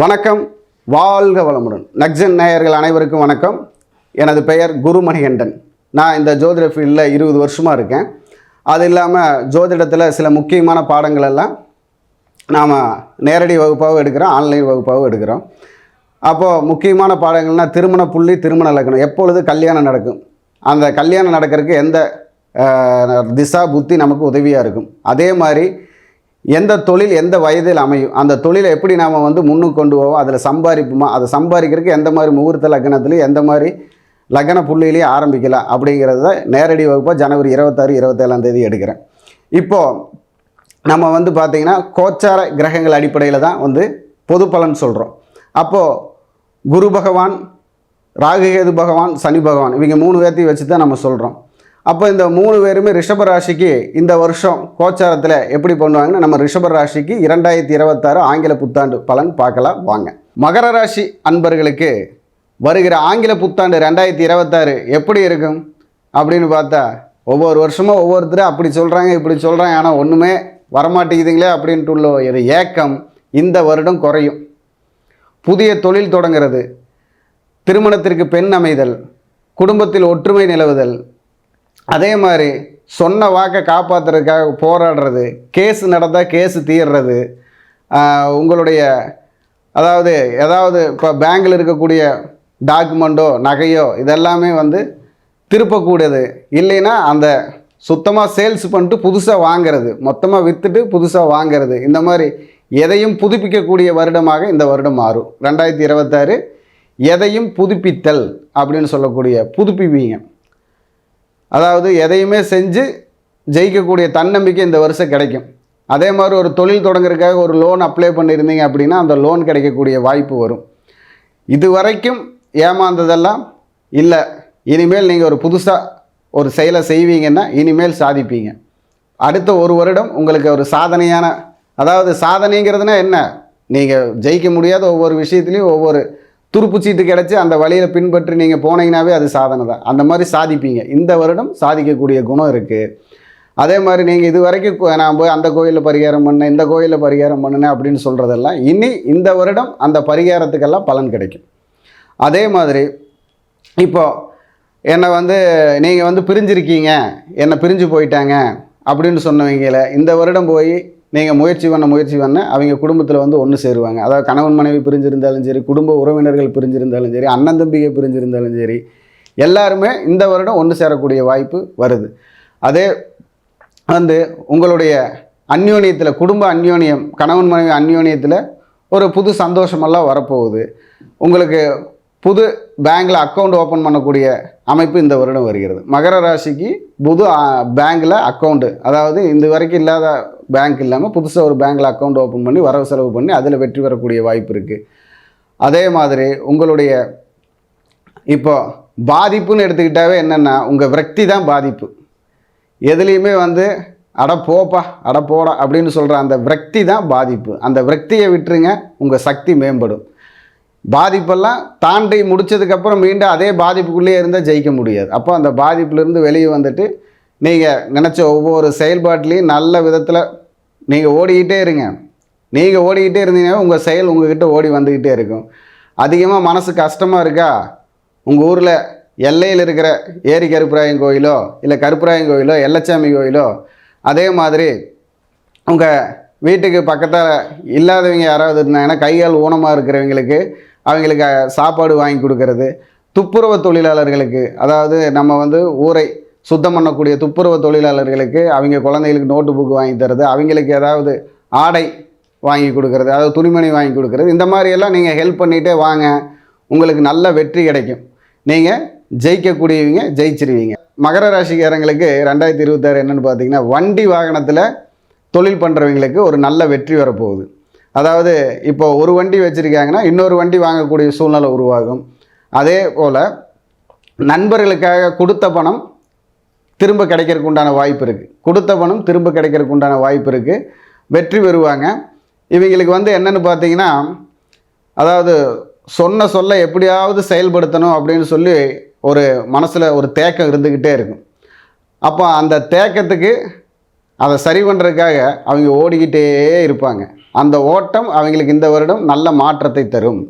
வணக்கம். வாழ்க வளமுடன். நக்சன் நேயர்கள் அனைவருக்கும் வணக்கம். எனது பெயர் குருமணிகண்டன். நான் இந்த ஜோதிட ஃபீல்டில் இருபது வருஷமாக இருக்கேன். அது இல்லாமல் ஜோதிடத்தில் சில முக்கியமான பாடங்கள் எல்லாம் நாம் நேரடி வகுப்பாகவும் எடுக்கிறோம் ஆன்லைன் வகுப்பாகவும் எடுக்கிறோம். அப்போது முக்கியமான பாடங்கள்னால் திருமண புள்ளி திருமண லக்கணம் எப்பொழுது கல்யாணம் நடக்கும்? அந்த கல்யாணம் நடக்கிறதுக்கு எந்த திசா புத்தி நமக்கு உதவியாக இருக்கும்? அதே மாதிரி எந்த தொழில் எந்த வயதில் அமையும் அந்த தொழிலை எப்படி நாம் வந்து முன்னுக்கு கொண்டு போவோம் அதில் சம்பாதிப்போமா அதை சம்பாதிக்கிறதுக்கு எந்த மாதிரி முகூர்த்த லக்னத்துலையும் எந்த மாதிரி லக்ன புள்ளியிலையும் ஆரம்பிக்கலாம் அப்படிங்கிறத நேரடி வகுப்பாக ஜனவரி இருபத்தாறு இருபத்தேழாம் தேதி எடுக்கிறேன். இப்போது நம்ம வந்து பார்த்திங்கன்னா கோச்சார கிரகங்கள் அடிப்படையில் தான் வந்து பொது பலன் சொல்கிறோம் அப்போது குரு பகவான் ராகுகேது பகவான் சனி பகவான் இவங்க மூணு பேர்த்தையும் வச்சு தான் நம்ம சொல்கிறோம் அப்போ இந்த மூணு பேருமே ரிஷப ராசிக்கு இந்த வருஷம் கோச்சாரத்தில் எப்படி பண்ணுவாங்கன்னா நம்ம ரிஷப ராசிக்கு இரண்டாயிரத்தி இருபத்தாறு ஆங்கில புத்தாண்டு பலன் பார்க்கலாம். வாங்க. மகர ராசி அன்பர்களுக்கு வருகிற ஆங்கில புத்தாண்டு ரெண்டாயிரத்தி இருபத்தாறு எப்படி இருக்கும்? அப்படின்னு பார்த்தா ஒவ்வொரு வருஷமும் ஒவ்வொருத்தரும் அப்படி சொல்கிறாங்க இப்படி சொல்கிறாங்க ஆனால் ஒன்றுமே வரமாட்டேங்குதுங்களே அப்படின்ட்டு உள்ள ஒரு ஏக்கம் இந்த வருடம் குறையும். புதிய தொழில் தொடங்குறது திருமணத்திற்கு பெண் அமைதல் குடும்பத்தில் ஒற்றுமை நிலவுதல் அதே மாதிரி சொன்ன வாக்கை காப்பாற்றுறதுக்காக போராடுறது கேஸ் நடந்தால் கேஸு தீர்றது உங்களுடைய அதாவது ஏதாவது இப்போ பேங்கில் இருக்கக்கூடிய டாக்குமெண்ட்டோ நகையோ இதெல்லாமே வந்து திருப்பக்கூடியது. இல்லைன்னா அந்த சுத்தமாக சேல்ஸ் பண்ணிட்டு புதுசாக வாங்குறது மொத்தமாக விற்றுட்டு புதுசாக வாங்குறது. இந்த மாதிரி எதையும் புதுப்பிக்கக்கூடிய வருடமாக இந்த வருடம் மாறும். ரெண்டாயிரத்தி இருபத்தாறு எதையும் புதுப்பித்தல் அப்படின்னு சொல்லக்கூடிய புதுப்பிப்பீங்க. அதாவது எதையுமே செஞ்சு ஜெயிக்கக்கூடிய தன்னம்பிக்கை இந்த வருஷம் கிடைக்கும். அதே மாதிரி ஒரு தொழில் தொடங்குறதுக்காக ஒரு லோன் அப்ளை பண்ணியிருந்தீங்க அப்படின்னா அந்த லோன் கிடைக்கக்கூடிய வாய்ப்பு வரும். இது வரைக்கும் ஏமாந்ததெல்லாம் இல்லை. இனிமேல் நீங்கள் ஒரு புதுசாக ஒரு செயலை செய்வீங்கன்னா இனிமேல் சாதிப்பீங்க. அடுத்த ஒரு வருடம் உங்களுக்கு ஒரு சாதனையான அதாவது சாதனைங்கிறதுனா என்ன? நீங்கள் ஜெயிக்க முடியாத ஒவ்வொரு விஷயத்துலையும் ஒவ்வொரு துருப்பு சீட்டு கிடச்சி அந்த வழியில் பின்பற்றி நீங்கள் போனீங்கன்னாவே அது சாதனை தான். அந்த மாதிரி சாதிப்பீங்க. இந்த வருடம் சாதிக்கக்கூடிய குணம் இருக்குது அதே மாதிரி நீங்கள் இது வரைக்கும் நான் போய் அந்த கோயிலில் பரிகாரம் பண்ணேன் இந்த கோயிலில் பரிகாரம் பண்ணினேன் அப்படின்னு சொல்கிறதெல்லாம் இனி இந்த வருடம் அந்த பரிகாரத்துக்கெல்லாம் பலன் கிடைக்கும். அதே மாதிரி இப்போ என்னை வந்து நீங்கள் வந்து பிரிஞ்சிருக்கீங்க என்னை பிரிஞ்சு போயிட்டாங்க அப்படின்னு சொன்னவங்கள இந்த வருடம் போய் நீங்கள் முயற்சி பண்ண முயற்சி பண்ண அவங்க குடும்பத்தில் வந்து ஒன்று சேருவாங்க. அதாவது கணவன் மனைவி பிரிஞ்சிருந்தாலும் சரி குடும்ப உறவினர்கள் பிரிஞ்சிருந்தாலும் சரி அண்ணன் தம்பிகை பிரிஞ்சிருந்தாலும் சரி எல்லாருமே இந்த வருடம் ஒன்று சேரக்கூடிய வாய்ப்பு வருது. அதே வந்து உங்களுடைய அந்யோன்யத்தில் குடும்ப அந்யோன்யம் கணவன் மனைவி அந்யோன்யத்தில் ஒரு புது சந்தோஷமெல்லாம் வரப்போகுது. உங்களுக்கு புது பேங்க்கில் அக்கௌண்ட் ஓப்பன் பண்ணக்கூடிய அமைப்பு இந்த வருடம் வருகிறது. மகர ராசிக்கு புது பேங்க்கில் அக்கௌண்ட்டு அதாவது இந்த வரைக்கும் இல்லாத பேங்க் இல்லாமல் புதுசாக ஒரு பேங்க்கில் அக்கௌண்ட் ஓப்பன் பண்ணி வரவு செலவு பண்ணி அதில் வெற்றி பெறக்கூடிய வாய்ப்பு இருக்குது அதே மாதிரி உங்களுடைய இப்போ பாதிப்புன்னு எடுத்துக்கிட்டாவே என்னென்னா உங்கள் விரக்தி தான் பாதிப்பு. எதுலேயுமே வந்து அட போப்பா அட போடா அப்படின்னு சொல்கிற அந்த விரக்தி தான் பாதிப்பு. அந்த விரக்தியை விட்டுருங்க உங்கள் சக்தி மேம்படும். பாதிப்பெல்லாம் தாண்டி முடிச்சதுக்கப்புறம் மீண்டும் அதே பாதிப்புக்குள்ளேயே இருந்தால் ஜெயிக்க முடியாது. அப்போ அந்த பாதிப்புலேருந்து வெளியே வந்துட்டு நீங்கள் நினச்ச ஒவ்வொரு செயல்பாட்டிலையும் நல்ல விதத்தில் நீங்கள் ஓடிக்கிட்டே இருங்க. நீங்கள் ஓடிக்கிட்டே இருந்தீங்கன்னா உங்கள் செயல் உங்ககிட்ட ஓடி வந்துக்கிட்டே இருக்கும். அதிகமாக மனசு கஷ்டமாக இருக்கா? உங்கள் ஊரில் எல்லையில் இருக்கிற ஏரி கருப்பராயன் கோயிலோ இல்லை கருப்பராயன் கோயிலோ எல்லச்சாமி கோயிலோ அதே மாதிரி உங்கள் வீட்டுக்கு பக்கத்தில் இல்லாதவங்க யாராவது இருந்தாங்கன்னா கைகால் ஊனமாக இருக்கிறவங்களுக்கு அவங்களுக்கு சாப்பாடு வாங்கி கொடுக்கறது. துப்புரவு தொழிலாளர்களுக்கு அதாவது நம்ம வந்து ஊரை சுத்தம் பண்ணக்கூடிய துப்புரவு தொழிலாளர்களுக்கு அவங்க குழந்தைகளுக்கு நோட்டு புக்கு வாங்கி தரது அவங்களுக்கு ஏதாவது ஆடை வாங்கி கொடுக்கறது அதாவது துணிமணி வாங்கி கொடுக்கறது இந்த மாதிரியெல்லாம் நீங்கள் ஹெல்ப் பண்ணிகிட்டே வாங்க. உங்களுக்கு நல்ல வெற்றி கிடைக்கும். நீங்கள் ஜெயிக்கக்கூடியவங்க ஜெயிச்சிருவீங்க. மகர ராசிக்காரங்களுக்கு ரெண்டாயிரத்தி இருபத்தாறு என்னென்னு பார்த்தீங்கன்னா வண்டி வாகனத்தில் தொழில் பண்ணுறவங்களுக்கு ஒரு நல்ல வெற்றி வரப்போகுது. அதாவது இப்போ ஒரு வண்டி வச்சுருக்காங்கன்னா இன்னொரு வண்டி வாங்கக்கூடிய சூழ்நிலை உருவாகும். அதே போல் நண்பர்களுக்காக கொடுத்த பணம் திரும்ப கிடைக்கிறதுக்கு உண்டான வாய்ப்பு இருக்குது கொடுத்த பணம் திரும்ப கிடைக்கிறதுக்கு உண்டான வாய்ப்பு இருக்குது வெற்றி பெறுவாங்க. இவங்களுக்கு வந்து என்னென்னு பார்த்தீங்கன்னா அதாவது சொன்ன சொல்ல எப்படியாவது செயல்படுத்தணும் அப்படின்னு சொல்லி ஒரு மனசில் ஒரு தேக்கம் இருந்துக்கிட்டே இருக்கும். அப்போ அந்த தேக்கத்துக்கு அதை சரி பண்ணுறதுக்காக அவங்க ஓடிக்கிட்டே இருப்பாங்க. அந்த ஓட்டம் அவங்களுக்கு இந்த வருடம் நல்ல மாற்றத்தை தரும்.